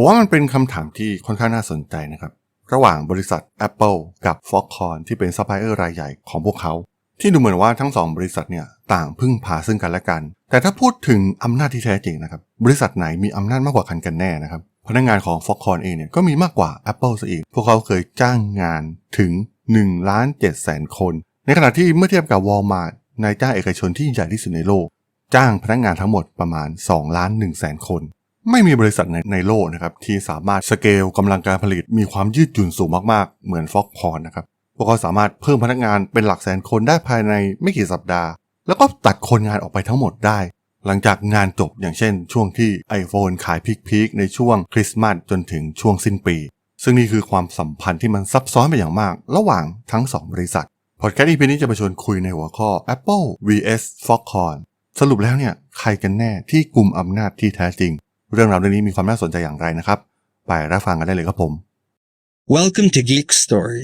ผมว่ามันเป็นคำถามที่ค่อนข้างน่าสนใจนะครับ ระหว่างบริษัท Apple กับ Foxconn ที่เป็นซัพพลายเออร์รายใหญ่ของพวกเขา ที่ดูเหมือนว่าทั้งสองบริษัทเนี่ยต่างพึ่งพาซึ่งกันและกัน แต่ถ้าพูดถึงอำนาจที่แท้จริงนะครับ บริษัทไหนมีอำนาจมากกว่ากันกันแน่นะครับ พนักงานของ Foxconn เองเนี่ยก็มีมากกว่า Apple ซะอีก พวกเขาเคยจ้างงานถึง1ล้าน7แสนคน ในขณะที่เมื่อเทียบกับ Walmart นายจ้างเอกชนที่ใหญ่ที่สุดในโลก จ้างพนักงานทั้งหมดประมาณ2ล้าน1แสนคน ไม่มีบริษัทในในโลกนะครับที่สามารถสเกลกำลังการผลิตมีความยืดหยุ่นสูงมากๆ เหมือน Foxconn นะครับพวกเขาสามารถเพิ่มพนักงานเป็นหลักแสนคนได้ภายในไม่กี่สัปดาห์ แล้วก็ตัดคนงานออกไปทั้งหมดได้ หลังจากงานจบอย่างเช่น ช่วงที่ iPhone ขายพีคๆในช่วงคริสต์มาสจนถึงช่วงสิ้นปี ซึ่งนี่คือความสัมพันธ์ที่มันซับซ้อนไปอย่างมาก ระหว่างทั้ง 2 บริษัทพอดแคสต์ EP นี้จะมาชวนคุยในหัวข้อ Apple vs Foxconn สรุปแล้วเนี่ยใครกันแน่ที่กลุ่มอำนาจที่แท้จริง เรื่องราวเรื่องนี้มีความน่าสนใจอย่างไรนะครับ ไปรับฟังกันได้เลยครับผม Welcome to Geek Story.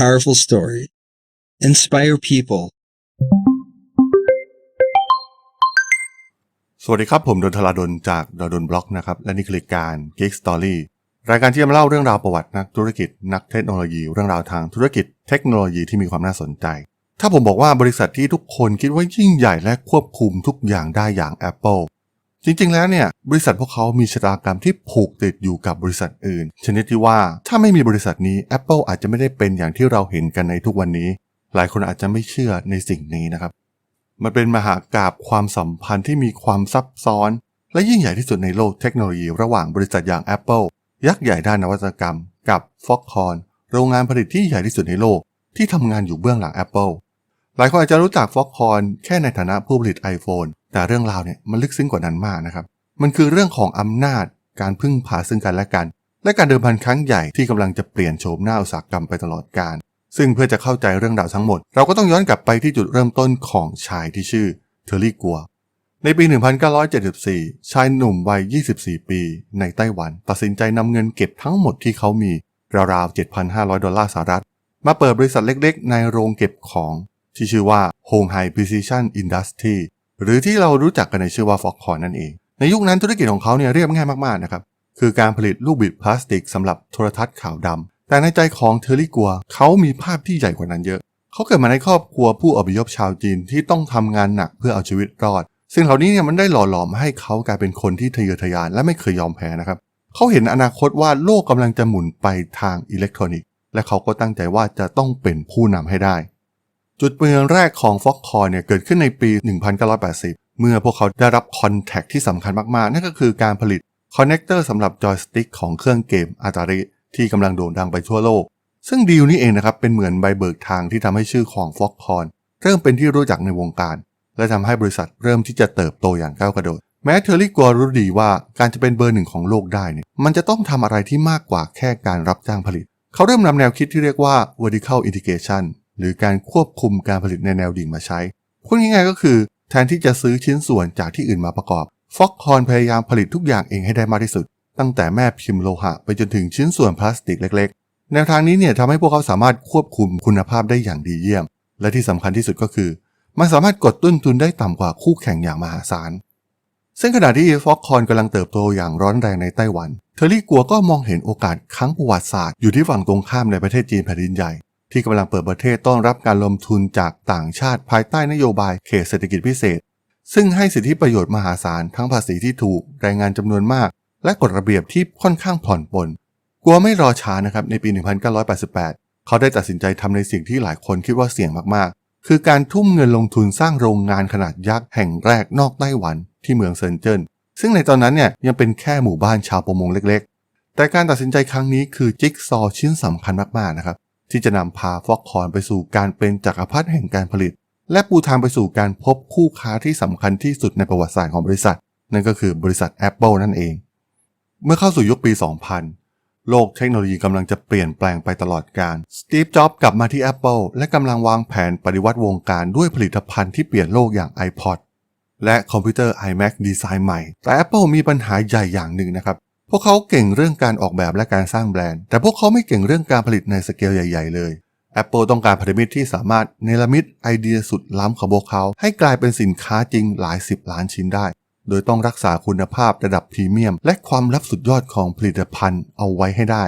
Powerful story. Inspire people. สวัสดีครับ ผมดนทลาดนจากดนบล็อกนะครับ และนี่คือรายการ Geek Story รายการที่จะมาเล่าเรื่องราวประวัตินักธุรกิจ นักเทคโนโลยี เรื่องราวทางธุรกิจ เทคโนโลยีที่มีความน่าสนใจ ถ้าผมบอกว่าบริษัทที่ทุกคนคิดว่ายิ่งใหญ่และควบคุมทุกอย่างได้อย่าง Apple จริงๆ แล้วเนี่ยบริษัทพวกเขามีชะตากรรมที่ผูกติดอยู่กับบริษัทอื่น ชนิดที่ว่าถ้าไม่มีบริษัทนี้ Apple อาจจะไม่ได้เป็นอย่างที่เราเห็นกันในทุกวันนี้ หลายคนอาจจะไม่เชื่อในสิ่งนี้นะครับ มันเป็นมหากราบความสัมพันธ์ที่มีความซับซ้อน และยิ่งใหญ่ที่สุดในโลกเทคโนโลยีระหว่างบริษัทอย่าง Apple ยักษ์ใหญ่ด้านนวัตกรรม กับ Foxconn โรงงานผลิตที่ใหญ่ที่สุดในโลกที่ทำงานอยู่เบื้องหลัง Apple หลายคนอาจจะรู้จัก Foxconn แค่ในฐานะผู้ผลิต iPhone แต่เรื่องราวเนี่ยมันลึกซึ้งกว่านั้นมากนะครับ มันคือเรื่องของอำนาจการพึ่งพาซึ่งกันและกัน และการเดิมพันครั้งใหญ่ที่กำลังจะเปลี่ยนโฉมหน้าอุตสาหกรรมไปตลอดกาลซึ่งเพื่อจะเข้าใจเรื่องราวทั้งหมด เราก็ต้องย้อนกลับไปที่จุดเริ่มต้นของชายที่ชื่อเทอร์รี่กัว ในปี 1974 ชายหนุ่มวัย 24 ปี ในไต้หวัน ตัดสินใจนำเงินเก็บทั้งหมดที่เขามีราวๆ 7,500 ดอลลาร์สหรัฐ มาเปิดบริษัทเล็กๆ ในโรงเก็บของ ที่ชื่อว่า Hong Hai Precision Industry หรือที่เรารู้จักกันในชื่อว่า Foxconn นั่นเอง ในยุคนั้นธุรกิจของเขาเนี่ยเรียบง่ายมากๆนะครับ คือการผลิตลูกบิดพลาสติกสำหรับโทรทัศน์ขาวดำแต่ในใจของเทอร์รี่กัวเขามีภาพที่ใหญ่กว่านั้นเยอะ เขาเกิดมาในครอบครัวผู้อพยพชาวจีนที่ต้องทำงานหนักเพื่อเอาชีวิตรอด ซึ่งเหล่านี้เนี่ยมันได้หล่อหลอมให้เขากลายเป็นคนที่ทะเยอทะยานและไม่เคยยอมแพ้นะครับ เขาเห็นอนาคตว่าโลกกำลังจะหมุนไปทางอิเล็กทรอนิกส์ และเขาก็ตั้งใจว่าจะต้องเป็นผู้นำให้ได้ จุดเปลี่ยนแรกของ Foxconn เนี่ยเกิดขึ้นในปี 1980 เมื่อพวกเขาได้รับคอนแทคที่สำคัญมากๆ นั่นก็คือการผลิตคอนเนคเตอร์สำหรับจอยสติ๊กของเครื่องเกมอาตาริที่กำลังโด่งดังไปทั่วโลก ซึ่งดีลนี้เองนะครับเป็นเหมือนใบเบิกทางที่ทำให้ชื่อของ Foxconn เริ่มเป็นที่รู้จักในวงการ และทำให้บริษัทเริ่มที่จะเติบโตอย่างก้าวกระโดด แม้เทอร์รี่กัวรู้ดีว่าการจะเป็นเบอร์หนึ่งของโลกได้เนี่ยมันจะต้องทำอะไรที่มากกว่าแค่การรับจ้างผลิต เขาเริ่มนำแนวคิดที่เรียกว่า vertical integration หรือการควบคุมการผลิตในแนวดิ่งมาใช้พูดง่ายๆก็คือแทนที่จะซื้อชิ้นส่วนจากที่อื่นมาประกอบ Foxconn พยายามผลิตทุกอย่างเองให้ได้มากที่สุด ตั้งแต่แม่พิมพ์โลหะไปจนถึงชิ้นส่วนพลาสติกเล็กๆ แนวทางนี้เนี่ยทำให้พวกเขาสามารถควบคุมคุณภาพได้อย่างดีเยี่ยม และที่สำคัญที่สุดก็คือ มันสามารถกดต้นทุนได้ต่ำกว่าคู่แข่งอย่างมหาศาล ซึ่งขณะที่ Foxconn กำลังเติบโตอย่างร้อนแรงในไต้หวัน เทอร์รี่กัวก็มองเห็นโอกาสครั้งประวัติศาสตร์อยู่ที่ฝั่งตรงข้ามในประเทศจีนแผ่นดินใหญ่ ที่กำลังเปิดประเทศต้อนรับการลงทุนจากต่างชาติภายใต้นโยบายเขตเศรษฐกิจพิเศษ ซึ่งให้สิทธิประโยชน์มหาศาลทั้งภาษีที่ถูกแรงงานจำนวนมาก และกฎระเบียบที่ค่อนข้างผ่อนปลนกัวไม่รอช้านะครับในปี 1988 เขาได้ตัดสินใจทำในสิ่งที่หลายคนคิดว่าเสี่ยงมากๆ คือการทุ่มเงินลงทุนสร้างโรงงานขนาดยักษ์แห่งแรกนอกไต้หวันที่เมืองเซินเจิ้นซึ่งในตอนนั้นเนี่ยยังเป็นแค่หมู่บ้านชาวประมงเล็กๆ แต่การตัดสินใจครั้งนี้คือจิ๊กซอชิ้นสำคัญมากๆนะครับ ที่จะนำพาฟอกคอนไปสู่การเป็นจักรพรรดิแห่งการผลิต และปูทางไปสู่การพบคู่ค้าที่สำคัญที่สุดในประวัติศาสตร์ของบริษัท นั่นก็คือบริษัท Apple นั่นเอง เมื่อเข้าสู่ยุคปี 2000 โลกเทคโนโลยีกำลังจะเปลี่ยนแปลงไปตลอดกาลสตีฟ จ็อบส์กลับมาที่ Apple และกำลังวางแผนปฏิวัติวงการด้วยผลิตภัณฑ์ที่เปลี่ยนโลกอย่าง iPod และคอมพิวเตอร์ iMac ดีไซน์ใหม่ แต่ Apple มีปัญหาใหญ่อย่างหนึ่งนะครับ วกเขาเก่งเรื่องการออกแบบและการสร้างแบรนด์ แต่พวกเขาไม่เก่งเรื่องการผลิตในสเกลใหญ่ ๆ เลย Apple ต้องการพันธมิตรที่สามารถเนรมิตไอเดียสุดล้ำของพวกเขา ให้กลายเป็นสินค้าจริงหลายสิบล้านชิ้นได้ โดยต้องรักษาคุณภาพระดับพรีเมียม และความลับสุดยอดของผลิตภัณฑ์เอาไว้ให้ได้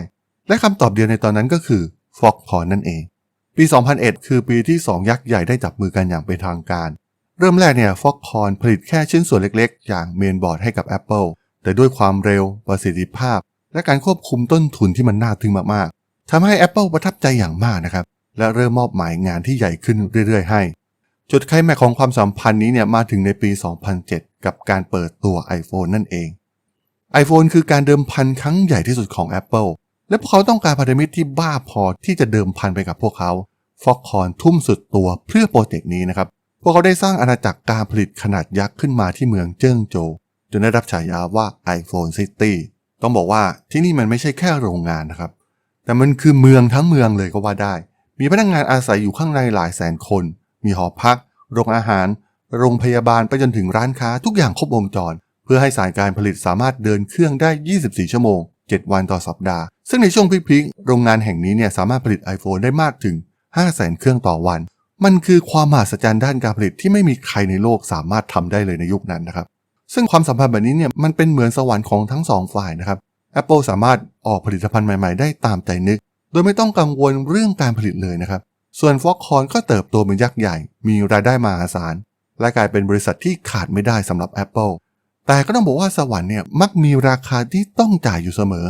และคำตอบเดียวในตอนนั้นก็คือฟอกคอนนั่นเอง ปี 2001 คือปีที่ 2 ยักษ์ใหญ่ได้จับมือกันอย่างเป็นทางการ เริ่มแรกเนี่ยฟอกคอนผลิตแค่ชิ้นส่วนเล็กๆ อย่างเมนบอร์ดให้กับ Apple แต่ด้วยความเร็วประสิทธิภาพ และการควบคุมต้นทุนที่มันน่าทึ่งมากๆทำให้ Apple ประทับใจอย่างมากนะครับ และเริ่มมอบหมายงานที่ใหญ่ขึ้นเรื่อยๆ ให้ จุดไคลแม็กของความสัมพันธ์นี้เนี่ยมาถึงในปี 2007 กับการเปิดตัว iPhone นั่นเอง iPhone คือการเดิมพันครั้งใหญ่ที่สุดของ Apple และพวกเขาต้องการพันธมิตรที่บ้าพอที่จะเดิมพันไปกับพวกเขาฟอกคอนทุ่มสุดตัวเพื่อโปรเจกต์นี้นะครับ พวกเขาได้สร้างอาณาจักรการผลิตขนาดยักษ์ขึ้นมาที่เมืองเจิ้งโจว จนได้รับฉายาว่า iPhone City ต้องบอกว่าที่นี่มันไม่ใช่แค่โรงงานนะครับ แต่มันคือเมืองทั้งเมืองเลยก็ว่าได้ มีพนักงานอาศัยอยู่ข้างในหลายแสนคน มีหอพัก โรงอาหาร โรงพยาบาลไปจนถึงร้านค้าทุกอย่างครบวงจร เพื่อให้สายการผลิตสามารถเดินเครื่องได้ 24 ชั่วโมง 7 วันต่อสัปดาห์ ซึ่งในช่วงพีคๆโรงงานแห่งนี้เนี่ยสามารถผลิต iPhone ได้มากถึง 500,000 เครื่องต่อวัน มันคือความมหัศจรรย์ด้านการผลิตที่ไม่มีใครในโลกสามารถทำได้เลยในยุคนั้นนะครับ ซึ่งความสัมพันธ์แบบนี้เนี่ยมันเป็นเหมือนสวรรค์ของทั้งสองฝ่ายนะครับ Apple สามารถออกผลิตภัณฑ์ใหม่ๆ ได้ตามใจนึก โดยไม่ต้องกังวลเรื่องการผลิตเลยนะครับ ส่วน Foxconn ก็เติบโตเป็นยักษ์ใหญ่ มีรายได้มหาศาล และกลายเป็นบริษัทที่ขาดไม่ได้สำหรับ Apple แต่ก็ต้องบอกว่าสวรรค์เนี่ยมักมีราคาที่ต้องจ่ายอยู่เสมอ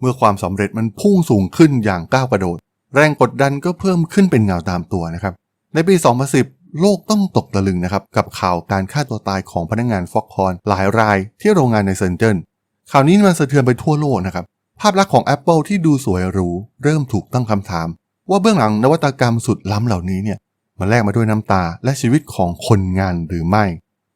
เมื่อความสำเร็จมันพุ่งสูงขึ้นอย่างก้าวกระโดด แรงกดดันก็เพิ่มขึ้นเป็นเงาตามตัวนะครับ ในปี 2010 โลกต้องตกตะลึงนะครับ กับข่าวการฆ่าตัวตายของพนักงงานฟ็อกคอนหลายรายที่โรงงานในเซนเจนข่าวนี้มันสะเทือนไปทั่วโลกนะครับ ภาพลักษณ์ของ Apple ที่ดูสวยหรูเริ่มถูกตั้งคำถาม ว่าเบื้องหลังนวัตกรรมสุดล้ำเหล่านี้เนี่ยมันแลกมาด้วยน้ำตาและชีวิตของคนงานหรือไม่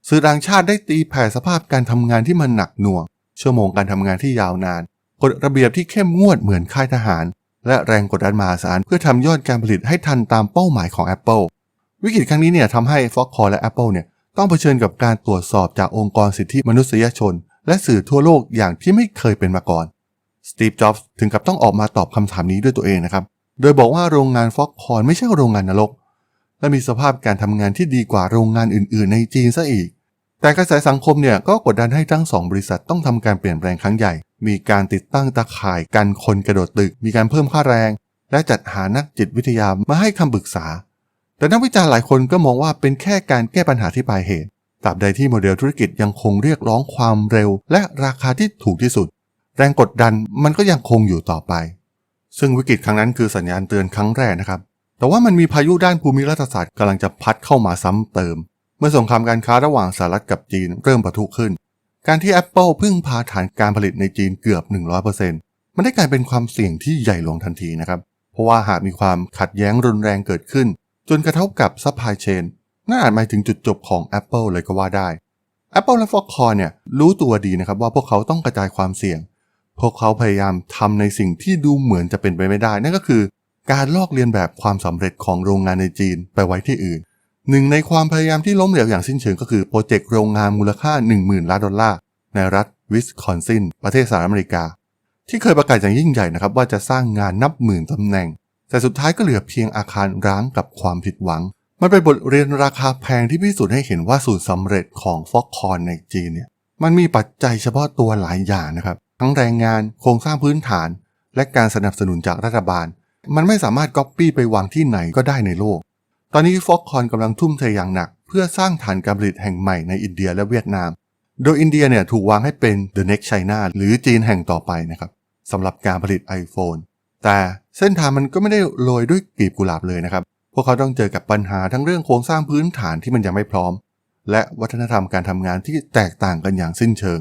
สื่อต่างชาติได้ตีแผ่สภาพการทำงานที่มันหนักหน่วง ชั่วโมงการทำงานที่ยาวนานกฎระเบียบที่เข้มงวดเหมือนค่ายทหาร และแรงกดดันมหาศาลเพื่อทำยอดการผลิตให้ทันตามเป้าหมายของ Apple วิกฤตครั้งนี้เนี่ยทำให้ Foxconn และ Apple เนี่ยต้องเผชิญกับการตรวจสอบจากองค์กรสิทธิมนุษยชน และสื่อทั่วโลกอย่างที่ไม่เคยเป็นมาก่อนสตีฟจ็อบส์ถึงกับต้องออกมาตอบคำถามนี้ด้วยตัวเองนะครับ โดยบอกว่าโรงงาน Foxconn ไม่ใช่โรงงานนรก และมีสภาพการทำงานที่ดีกว่าโรงงานอื่น ๆ ในจีนซะอีก แต่กระแสสังคมเนี่ยก็กดดันให้ทั้งสองบริษัทต้องทำการเปลี่ยนแปลงครั้งใหญ่ มีการติดตั้งตาข่ายกันคนกระโดดตึก มีการเพิ่มค่าแรง และจัดหานักจิตวิทยามาให้คำปรึกษา แต่นักวิจารณ์หลายคนก็มองว่าเป็นแค่การแก้ปัญหาที่ปลายเหตุตราบใดที่โมเดลธุรกิจยังคงเรียกร้องความเร็ว และราคาที่ถูกที่สุด แรงกดดันมันก็ยังคงอยู่ต่อไป ซึ่งวิกฤตครั้งนั้นคือสัญญาณเตือนครั้งแรกนะครับ แต่ว่ามันมีพายุด้านภูมิรัฐศาสตร์กำลังจะพัดเข้ามาซ้ำเติม เมื่อสงครามการค้าระหว่างสหรัฐกับจีนเริ่มปะทุขึ้น การที่ Apple พึ่งพาฐานการผลิตในจีนเกือบ 100%มันได้กลายเป็นความเสี่ยงที่ใหญ่หลวงทันทีนะครับ เพราะว่าหากมีความขัดแย้งรุนแรงเกิดขึ้น จนกระทบกับซัพพลายเชนน่าอาจหมายถึงจุดจบของ Apple เลยก็ว่าได้ Apple และ Foxconn เนี่ยรู้ตัวดีนะครับว่าพวกเขาต้องกระจายความเสี่ยง พวกเขาพยายามทำในสิ่งที่ดูเหมือนจะเป็นไปไม่ได้ นั่นก็คือ การลอกเลียนแบบความสำเร็จของโรงงานในจีนไปไว้ที่อื่น หนึ่งในความพยายามที่ล้มเหลวอย่างสิ้นเชิงก็คือโปรเจกต์โรงงานมูลค่า 10,000 ล้านดอลลาร์ในรัฐวิสคอนซินประเทศสหรัฐอเมริกา ที่เคยประกาศอย่างยิ่งใหญ่นะครับว่าจะสร้างงานนับหมื่นตำแหน่ง แต่สุดท้ายก็เหลือเพียงอาคารร้างกับความผิดหวัง มันเป็นบทเรียนราคาแพงที่พิสูจน์ให้เห็นว่าสูตรสำเร็จของฟ็อกคอนในจีนเนี่ยมันมีปัจจัยเฉพาะตัวหลายอย่างนะครับ ทั้งแรงงานโครงสร้างพื้นฐาน และการสนับสนุนจากรัฐบาล มันไม่สามารถก๊อปปี้ไปวางที่ไหนก็ได้ในโลก ตอนนี้ฟ็อกคอนกำลังทุ่มเทอย่างหนัก เพื่อสร้างฐานการผลิตแห่งใหม่ในอินเดียและเวียดนาม โดยอินเดียเนี่ยถูกวางให้เป็น the next China หรือจีนแห่งต่อไปนะครับสำหรับการผลิต iPhone แต่เส้นทางมันก็ไม่ได้โรยด้วยกลีบกุหลาบเลยนะครับ พวกเขาต้องเจอกับปัญหาทั้งเรื่องโครงสร้างพื้นฐานที่มันยังไม่พร้อม และวัฒนธรรมการทำงานที่แตกต่างกันอย่างสิ้นเชิง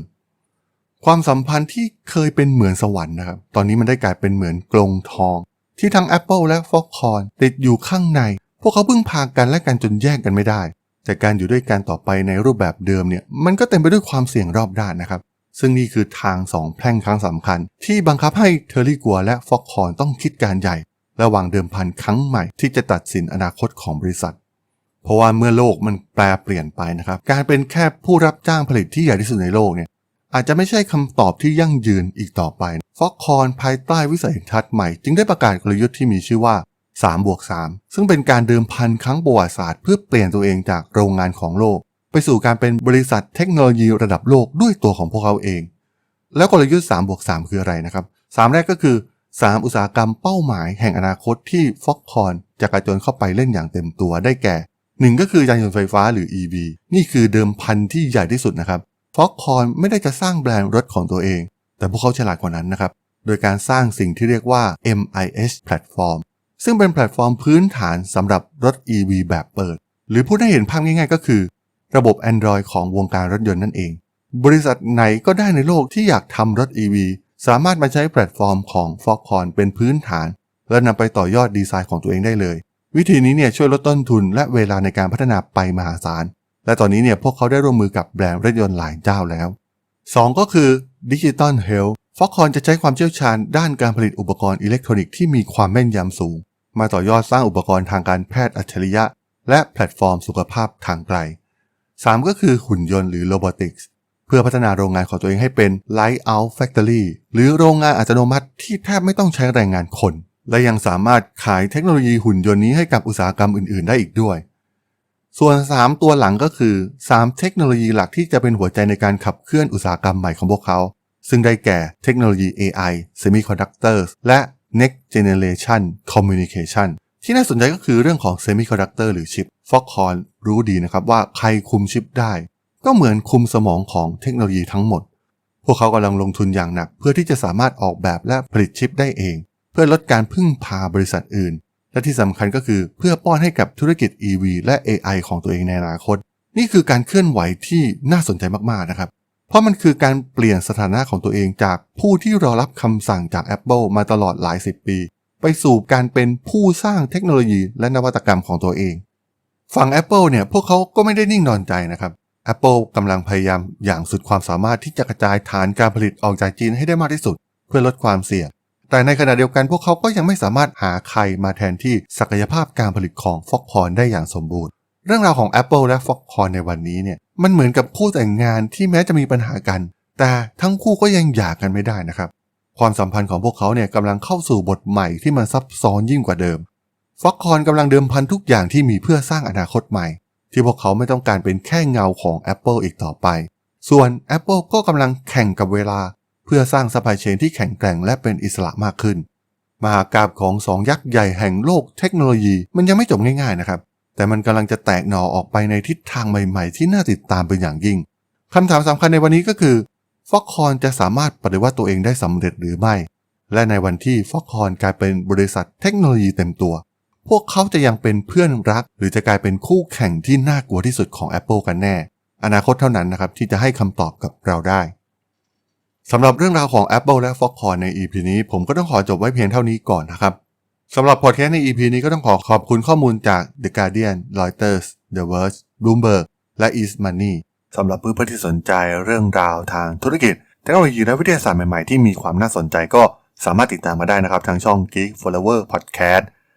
ความสัมพันธ์ที่เคยเป็นเหมือนสวรรค์นะครับ ตอนนี้มันได้กลายเป็นเหมือนกรงทอง ที่ทั้ง Apple และ Foxconn ติดอยู่ข้างใน พวกเขาพึ่งพากันและกันจนแยกกันไม่ได้ แต่การอยู่ด้วยกันต่อไปในรูปแบบเดิมเนี่ย มันก็เต็มไปด้วยความเสี่ยงรอบด้านนะครับ ซึ่งนี่คือทางสองแพร่งครั้งสำคัญ ที่บังคับให้เทอร์รี่กัวและ Foxconn ต้องคิดการใหญ่และวางเดิมพันครั้งใหม่ที่จะตัดสินอนาคตของบริษัท เพราะว่าเมื่อโลกมันแปลเปลี่ยนไปนะครับ การเป็นแค่ผู้รับจ้างผลิตที่ใหญ่ที่สุดในโลกเนี่ยอาจจะไม่ใช่คำตอบที่ยั่งยืนอีกต่อไปฟ็อกคอนภายใต้วิสัยทัศน์ใหม่ จึงได้ประกาศกลยุทธ์ที่มีชื่อว่า3บวก3ซึ่งเป็นการเดิมพันครั้งประวัติศาสตร์เพื่อเปลี่ยนตัวเองจากโรงงานของโลก ไปสู่การเป็นบริษัทเทคโนโลยีระดับโลกด้วยตัวของพวกเขาเอง แล้วกลยุทธ์3บวก3คืออะไรนะครับ3แรกก็คือ 3 อุตสาหกรรมเป้าหมายแห่งอนาคตที่ฟ็อกคอนจะกระโจนเข้าไปเล่นอย่างเต็มตัวได้แก่1ก็คือยานยนต์ไฟฟ้าหรือ EV นี่คือเดิมพันที่ใหญ่ที่สุดนะครับฟ็อกคอนไม่ได้จะสร้างแบรนด์รถของตัวเอง แต่พวกเขาฉลาดกว่านั้นนะครับ โดยการสร้างสิ่งที่เรียกว่า MIH Platform ซึ่งเป็นแพลตฟอร์มพื้นฐานสำหรับรถ EV แบบเปิด หรือพูดให้เห็นภาพง่ายๆ ก็คือ ระบบ Android ของวงการรถยนต์นั่นเอง บริษัทไหนก็ได้ในโลกที่อยากทำรถ EV สามารถมาใช้แพลตฟอร์มของ Foxconn เป็นพื้นฐาน และนำไปต่อยอดดีไซน์ของตัวเองได้เลย วิธีนี้เนี่ยช่วยลดต้นทุนและเวลาในการพัฒนาไปมหาศาล และตอนนี้เนี่ยพวกเขาได้ร่วมมือกับแบรนด์รถยนต์หลายเจ้าแล้ว 2 ก็คือ Digital Health Foxconn จะใช้ความเชี่ยวชาญด้านการผลิตอุปกรณ์อิเล็กทรอนิกส์ที่มีความแม่นยำสูง มาต่อยอดสร้างอุปกรณ์ทางการแพทย์อัจฉริยะ และแพลตฟอร์มสุขภาพทางไกล 3 ก็คือหุ่นยนต์หรือ Robotics เพื่อพัฒนาโรงงานของตัวเองให้เป็น Light Out Factory หรือโรงงานอัตโนมัติที่แทบไม่ต้องใช้แรงงานคน และยังสามารถขายเทคโนโลยีหุ่นยนต์นี้ให้กับอุตสาหกรรมอื่น ๆ ได้อีกด้วย ส่วน 3 ตัวหลังก็คือ 3 เทคโนโลยีหลักที่จะเป็นหัวใจในการขับเคลื่อนอุตสาหกรรมใหม่ของพวกเขา ซึ่งได้แก่เทคโนโลยี AI Semiconductors และ Next Generation Communication ที่น่าสนใจก็คือเรื่องของ Semiconductor หรือชิป Foxconn รู้ดีนะครับว่าใครคุมชิปได้ ก็เหมือนคุมสมองของเทคโนโลยีทั้งหมด พวกเขากำลังลงทุนอย่างหนัก เพื่อที่จะสามารถออกแบบและผลิตชิปได้เอง เพื่อลดการพึ่งพาบริษัทอื่น และที่สำคัญก็คือเพื่อป้อนให้กับธุรกิจ EV และ AI ของตัวเองในอนาคต นี่คือการเคลื่อนไหวที่น่าสนใจมากๆนะครับเพราะมันคือการเปลี่ยนสถานะของตัวเองจากผู้ที่รอรับคำสั่งจาก Apple มาตลอดหลายสิบปี ไปสู่การเป็นผู้สร้างเทคโนโลยีและนวัตกรรมของตัวเอง ฝั่ง Apple เนี่ยพวกเขาก็ไม่ได้นิ่งนอนใจนะครับ Apple กำลังพยายามอย่างสุดความสามารถที่จะกระจายฐานการผลิตออกจากจีนให้ได้มากที่สุด เพื่อลดความเสี่ยง แต่ในขณะเดียวกันพวกเขาก็ยังไม่สามารถหาใครมาแทนที่ศักยภาพการผลิตของ Foxconn ได้อย่างสมบูรณ์ เรื่องราวของ Apple และ Foxconn ในวันนี้เนี่ยมันเหมือนกับคู่แต่งงานที่แม้จะมีปัญหากัน แต่ทั้งคู่ก็ยังหย่ากันไม่ได้นะครับ ความสัมพันธ์ของพวกเขาเนี่ยกำลังเข้าสู่บทใหม่ที่มันซับซ้อนยิ่งกว่าเดิม Foxconn กำลังเดิมพันทุกอย่างที่มีเพื่อสร้างอนาคตใหม่ ที่พวกเขาไม่ต้องการเป็นแค่เงาของ Apple อีกต่อไป ส่วน Apple ก็กำลังแข่งกับเวลา เพื่อสร้างซัพพลายเชนที่แข็งแกร่งและเป็นอิสระมากขึ้น มหากาบของสองยักษ์ใหญ่แห่งโลกเทคโนโลยีมันยังไม่จบง่ายๆนะครับ แต่มันกำลังจะแตกหน่อออกไปในทิศทางใหม่ๆ ที่น่าติดตามเป็นอย่างยิ่งคำถามสำคัญในวันนี้ก็คือฟ็อกคอนจะสามารถปฏิวัติตัวเองได้สำเร็จหรือไม่ และในวันที่ฟ็อกคอนกลายเป็นบริษัทเทคโนโลยีเต็มตัว พวกเขาจะยังเป็นเพื่อนรัก หรือจะกลายเป็นคู่แข่งที่น่ากลัวที่สุดของ Apple กันแน่ อนาคตเท่านั้นนะครับที่จะให้คำตอบกับเราได้สำหรับเรื่องราวของ Apple และ Foxconn ใน EP นี้ ผมก็ต้องขอจบไว้เพียงเท่านี้ก่อนนะครับสำหรับพอดแคสต์ใน EP นี้ก็ต้องขอขอบคุณข้อมูลจาก The Guardian, Reuters, The Verge, Bloomberg และ East Money สำหรับเพื่อนๆที่สนใจเรื่องราวทางธุรกิจเทคโนโลยีและวิทยาศาสตร์ใหม่ๆที่มีความน่าสนใจก็สามารถติดตามมาได้นะครับทางช่อง Geek Flower Podcast